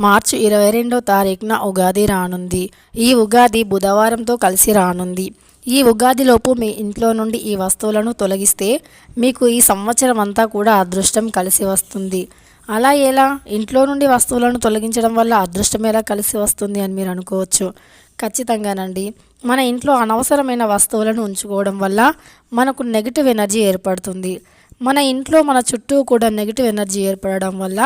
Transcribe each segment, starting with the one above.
మార్చి ఇరవై రెండో తారీఖున ఉగాది రానుంది. ఈ ఉగాది బుధవారంతో కలిసి రానుంది. ఈ ఉగాదిలోపు మీ ఇంట్లో నుండి ఈ వస్తువులను తొలగిస్తే మీకు ఈ సంవత్సరం అంతా కూడా అదృష్టం కలిసి వస్తుంది. అలా ఎలా? ఇంట్లో నుండి వస్తువులను తొలగించడం వల్ల అదృష్టం ఎలా కలిసి వస్తుంది అని మీరు అనుకోవచ్చు. ఖచ్చితంగానండి. మన ఇంట్లో అనవసరమైన వస్తువులను ఉంచుకోవడం వల్ల మనకు నెగిటివ్ ఎనర్జీ ఏర్పడుతుంది. మన ఇంట్లో మన చుట్టూ కూడా నెగిటివ్ ఎనర్జీ ఏర్పడడం వల్ల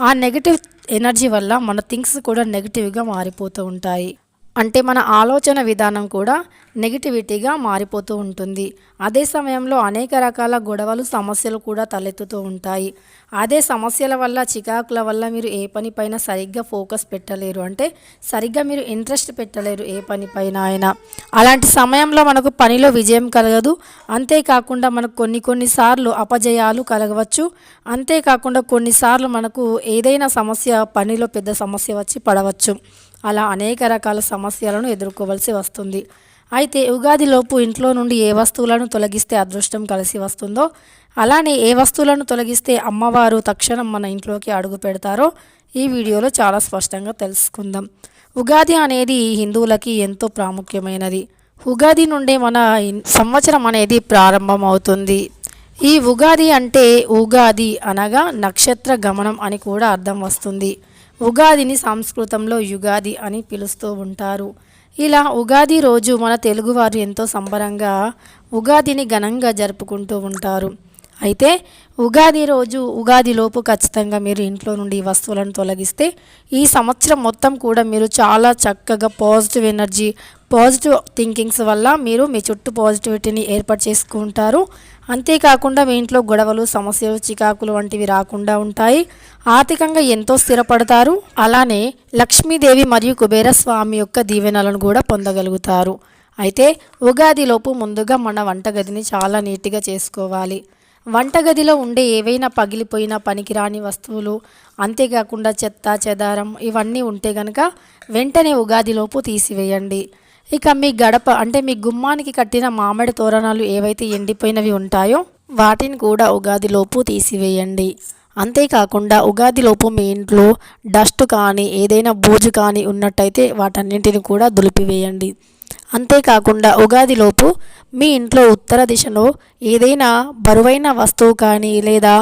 ఆ నెగిటివ్ ఎనర్జీ వల్ల మన థింగ్స్ కూడా నెగిటివ్గా మారిపోతూ ఉంటాయి. అంటే మన ఆలోచన విధానం కూడా నెగిటివిటీగా మారిపోతూ ఉంటుంది. అదే సమయంలో అనేక రకాల గొడవలు సమస్యలు కూడా తలెత్తుతూ ఉంటాయి. అదే సమస్యల వల్ల చికాకుల వల్ల మీరు ఏ పనిపైన సరిగ్గా ఫోకస్ పెట్టలేరు. అంటే సరిగ్గా మీరు ఇంట్రెస్ట్ పెట్టలేరు ఏ పనిపైన అయినా. అలాంటి సమయంలో మనకు పనిలో విజయం కలగదు. అంతేకాకుండా మనకు కొన్ని కొన్నిసార్లు అపజయాలు కలగవచ్చు. అంతేకాకుండా కొన్నిసార్లు మనకు ఏదైనా సమస్య పనిలో పెద్ద సమస్య వచ్చి పడవచ్చు. అలా అనేక రకాల సమస్యలను ఎదుర్కోవలసి వస్తుంది. అయితే ఉగాదిలోపు ఇంట్లో నుండి ఏ వస్తువులను తొలగిస్తే అదృష్టం కలిసి వస్తుందో అలానే ఏ వస్తువులను తొలగిస్తే అమ్మవారు తక్షణం మన ఇంట్లోకి అడుగు పెడతారో ఈ వీడియోలో చాలా స్పష్టంగా తెలుసుకుందాం. ఉగాది అనేది హిందువులకి ఎంతో ప్రాముఖ్యమైనది. ఉగాది నుండే మన సంవత్సరం అనేది ప్రారంభమవుతుంది. ఈ ఉగాది అంటే ఉగాది అనగా నక్షత్ర గమనం అని కూడా అర్థం వస్తుంది. ఉగాదిని సంస్కృతంలో యుగాది అని పిలుస్తూ ఉంటారు. ఇలా ఉగాది రోజు మన తెలుగువారు ఎంతో సంబరంగా ఉగాదిని ఘనంగా జరుపుకుంటూ ఉంటారు. అయితే ఉగాది రోజు ఉగాది లోపు ఖచ్చితంగా మీరు ఇంట్లో నుండి ఈ వస్తువులను తొలగిస్తే ఈ సంవత్సరం మొత్తం కూడా మీరు చాలా చక్కగా పాజిటివ్ ఎనర్జీ పాజిటివ్ థింకింగ్స్ వల్ల మీరు మీ చుట్టూ పాజిటివిటీని ఏర్పాటు చేసుకుంటారు. అంతేకాకుండా మీ ఇంట్లో గొడవలు సమస్యలు చికాకులు వంటివి రాకుండా ఉంటాయి. ఆర్థికంగా ఎంతో స్థిరపడతారు. అలానే లక్ష్మీదేవి మరియు కుబేర స్వామి యొక్క దీవెనలను కూడా పొందగలుగుతారు. అయితే ఉగాదిలోపు ముందుగా మన వంటగదిని చాలా నీట్గా చేసుకోవాలి. వంటగదిలో ఉండే ఏవైనా పగిలిపోయిన పనికిరాని వస్తువులు అంతేకాకుండా చెత్త చెదారం ఇవన్నీ ఉంటే కనుక వెంటనే ఉగాదిలోపు తీసివేయండి. ఇక మీ గడప అంటే మీ గుమ్మానికి కట్టిన మామిడి తోరణాలు ఏవైతే ఎండిపోయినవి ఉంటాయో వాటిని కూడా ఉగాదిలోపు తీసివేయండి. అంతేకాకుండా ఉగాదిలోపు మీ ఇంట్లో డస్ట్ కానీ ఏదైనా బూజు కానీ ఉన్నట్టయితే వాటన్నింటిని కూడా దులిపివేయండి. అంతేకాకుండా ఉగాదిలోపు మీ ఇంట్లో ఉత్తర దిశలో ఏదైనా బరువైన వస్తువు కానీ లేదా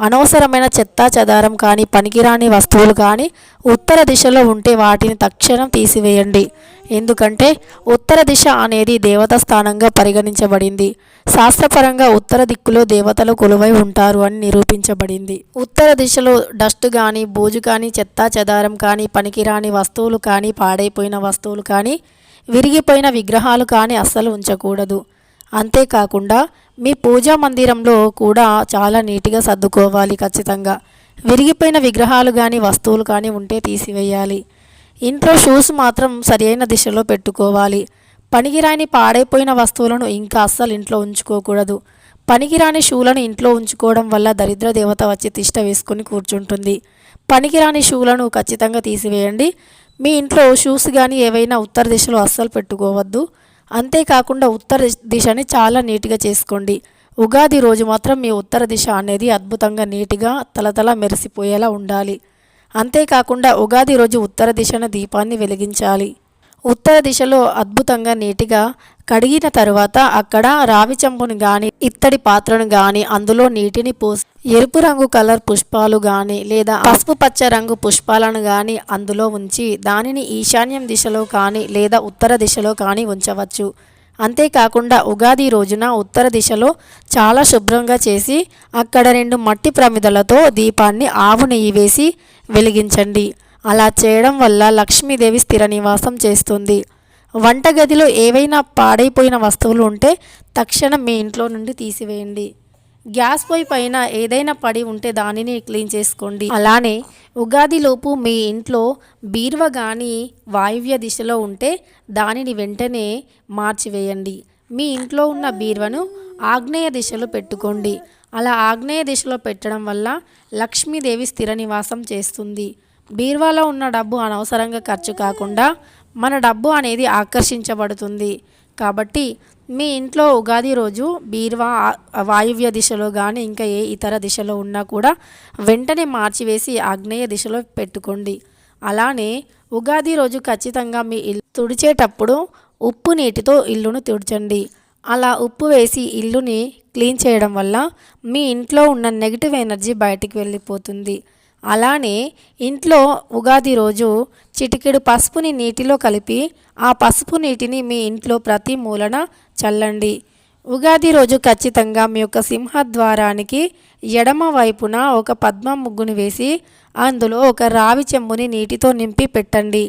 అనవసరమైన చెత్తా చెదారం కానీ పనికిరాని వస్తువులు కానీ ఉత్తర దిశలో ఉంటే వాటిని తక్షణం తీసివేయండి. ఎందుకంటే ఉత్తర దిశ అనేది దేవత స్థానంగా పరిగణించబడింది. శాస్త్రపరంగా ఉత్తర దిక్కులో దేవతలు కొలువై ఉంటారు అని నిరూపించబడింది. ఉత్తర దిశలో డస్ట్ కానీ బూజు కానీ చెత్తా చెదారం కానీ పనికిరాని వస్తువులు కానీ పాడైపోయిన వస్తువులు కానీ విరిగిపోయిన విగ్రహాలు కానీ అస్సలు ఉంచకూడదు. అంతేకాకుండా మీ పూజా మందిరంలో కూడా చాలా నీట్గా సర్దుకోవాలి ఖచ్చితంగా. విరిగిపోయిన విగ్రహాలు కానీ వస్తువులు కానీ ఉంటే తీసివేయాలి. ఇంట్లో షూస్ మాత్రం సరైన దిశలో పెట్టుకోవాలి. పనికిరాని పాడైపోయిన వస్తువులను ఇంకా అస్సలు ఇంట్లో ఉంచుకోకూడదు. పనికిరాని షూలను ఇంట్లో ఉంచుకోవడం వల్ల దరిద్ర దేవత వచ్చి తిష్ట వేసుకొని కూర్చుంటుంది. పనికిరాని షూలను ఖచ్చితంగా తీసివేయండి. మీ ఇంట్లో షూస్ కానీ ఏవైనా ఉత్తర దిశలో అస్సలు పెట్టుకోవద్దు. అంతేకాకుండా ఉత్తర దిశని చాలా నీట్గా చేసుకోండి. ఉగాది రోజు మాత్రం మీ ఉత్తర దిశ అనేది అద్భుతంగా నీట్గా తలతల మెరిసిపోయేలా ఉండాలి. అంతేకాకుండా ఉగాది రోజు ఉత్తర దిశన దీపాన్ని వెలిగించాలి. ఉత్తర దిశలో అద్భుతంగా నీటిగా కడిగిన తరువాత అక్కడ రావి చెంబును గాని ఇత్తడి పాత్రను గాని అందులో నీటిని పోసి ఎరుపు రంగు కలర్ పుష్పాలు గాని లేదా పసుపు పచ్చ రంగు పుష్పాలను గాని అందులో ఉంచి దానిని ఈశాన్యం దిశలో కానీ లేదా ఉత్తర దిశలో కానీ ఉంచవచ్చు. అంతేకాకుండా ఉగాది రోజున ఉత్తర దిశలో చాలా శుభ్రంగా చేసి అక్కడ రెండు మట్టి ప్రమిదలతో దీపాన్ని ఆవు నెయ్యి వేసి వెలిగించండి. అలా చేయడం వల్ల లక్ష్మీదేవి స్థిర నివాసం చేస్తుంది. వంటగదిలో ఏవైనా పాడైపోయిన వస్తువులు ఉంటే తక్షణం మీ ఇంట్లో నుండి తీసివేయండి. గ్యాస్ పొయ్యి పైన ఏదైనా పడి ఉంటే దానిని క్లీన్ చేసుకోండి. అలానే ఉగాదిలోపు మీ ఇంట్లో బీర్వ కానీ వాయువ్య దిశలో ఉంటే దానిని వెంటనే మార్చివేయండి. మీ ఇంట్లో ఉన్న బీర్వను ఆగ్నేయ దిశలో పెట్టుకోండి. అలా ఆగ్నేయ దిశలో పెట్టడం వల్ల లక్ష్మీదేవి స్థిర నివాసం చేస్తుంది. బీరువాలో ఉన్న డబ్బు అనవసరంగా ఖర్చు కాకుండా మన డబ్బు అనేది ఆకర్షించబడుతుంది. కాబట్టి మీ ఇంట్లో ఉగాది రోజు బీరువా వాయువ్య దిశలో కానీ ఇంకా ఏ ఇతర దిశలో ఉన్నా కూడా వెంటనే మార్చివేసి ఆగ్నేయ దిశలో పెట్టుకోండి. అలానే ఉగాది రోజు ఖచ్చితంగా మీ ఇల్లు తుడిచేటప్పుడు ఉప్పు నీటితో ఇల్లును తుడచండి. అలా ఉప్పు వేసి ఇల్లుని క్లీన్ చేయడం వల్ల మీ ఇంట్లో ఉన్న నెగిటివ్ ఎనర్జీ బయటికి వెళ్ళిపోతుంది. అలానే ఇంట్లో ఉగాది రోజు చిటికెడు పసుపుని నీటిలో కలిపి ఆ పసుపు నీటిని మీ ఇంట్లో ప్రతి మూలన చల్లండి. ఉగాది రోజు ఖచ్చితంగా మీ యొక్క సింహద్వారానికి ఎడమ వైపున ఒక పద్మ ముగ్గుని వేసి అందులో ఒక రావి చెంబుని నీటితో నింపి పెట్టండి.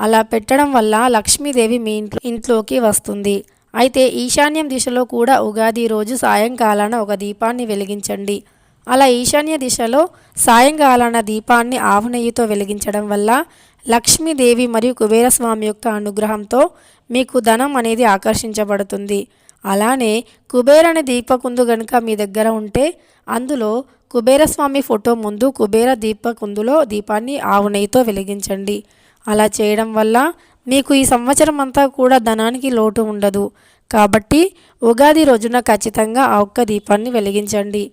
అలా పెట్టడం వల్ల లక్ష్మీదేవి మీ ఇంట్లో ఇంట్లోకి వస్తుంది. అయితే ఈశాన్యం దిశలో కూడా ఉగాది రోజు సాయంకాలాన ఒక దీపాన్ని వెలిగించండి. అలా ఈశాన్య దిశలో సాయంకాలాన దీపాన్ని ఆవునెయ్యితో వెలిగించడం వల్ల లక్ష్మీదేవి మరియు కుబేరస్వామి యొక్క అనుగ్రహంతో మీకు ధనం అనేది ఆకర్షించబడుతుంది. అలానే కుబేరని దీపకుందు గనుక మీ దగ్గర ఉంటే అందులో కుబేరస్వామి ఫోటో ముందు కుబేర దీపకుందులో దీపాన్ని ఆవు నెయ్యితో వెలిగించండి. అలా చేయడం వల్ల మీకు ఈ సంవత్సరం అంతా కూడా ధనానికి లోటు ఉండదు. కాబట్టి ఉగాది రోజున ఖచ్చితంగా ఆ ఒక్క దీపాన్ని వెలిగించండి.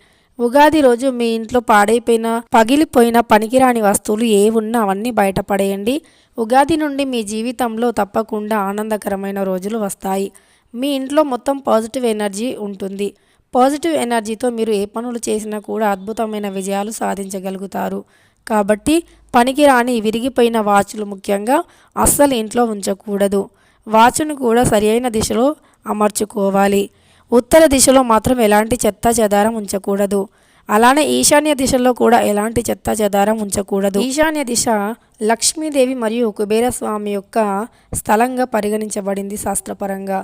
ఉగాది రోజు మీ ఇంట్లో పాడైపోయిన పగిలిపోయిన పనికిరాని వస్తువులు ఏ ఉన్నా అవన్నీ బయటపడేయండి. ఉగాది నుండి మీ జీవితంలో తప్పకుండా ఆనందకరమైన రోజులు వస్తాయి. మీ ఇంట్లో మొత్తం పాజిటివ్ ఎనర్జీ ఉంటుంది. పాజిటివ్ ఎనర్జీతో మీరు ఏ పనులు చేసినా కూడా అద్భుతమైన విజయాలు సాధించగలుగుతారు. కాబట్టి పనికిరాని విరిగిపోయిన వాచ్లు ముఖ్యంగా అస్సలు ఇంట్లో ఉంచకూడదు. వాచ్ను కూడా సరియైన దిశలో అమర్చుకోవాలి. ఉత్తర దిశలో మాత్రం ఎలాంటి చెత్త చెదారం ఉంచకూడదు. అలానే ఈశాన్య దిశలో కూడా ఎలాంటి చెత్త చెదారం ఉంచకూడదు. ఈశాన్య దిశ లక్ష్మీదేవి మరియు కుబేరస్వామి యొక్క స్థలంగా పరిగణించబడింది శాస్త్రపరంగా.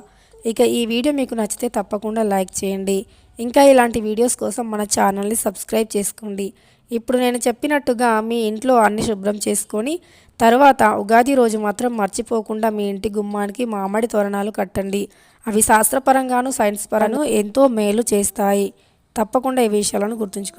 ఇక ఈ వీడియో మీకు నచ్చితే తప్పకుండా లైక్ చేయండి. ఇంకా ఇలాంటి వీడియోస్ కోసం మన ఛానల్ని సబ్స్క్రైబ్ చేసుకోండి. ఇప్పుడు నేను చెప్పినట్టుగా మీ ఇంట్లో అన్ని శుభ్రం చేసుకొని తర్వాత ఉగాది రోజు మాత్రం మర్చిపోకుండా మీ ఇంటి గుమ్మానికి మామిడి తోరణాలు కట్టండి. అవి శాస్త్రపరంగాను సైన్స్ పరంగాను ఎంతో మేలు చేస్తాయి. తప్పకుండా ఈ విషయాలను గుర్తుంచుకోండి.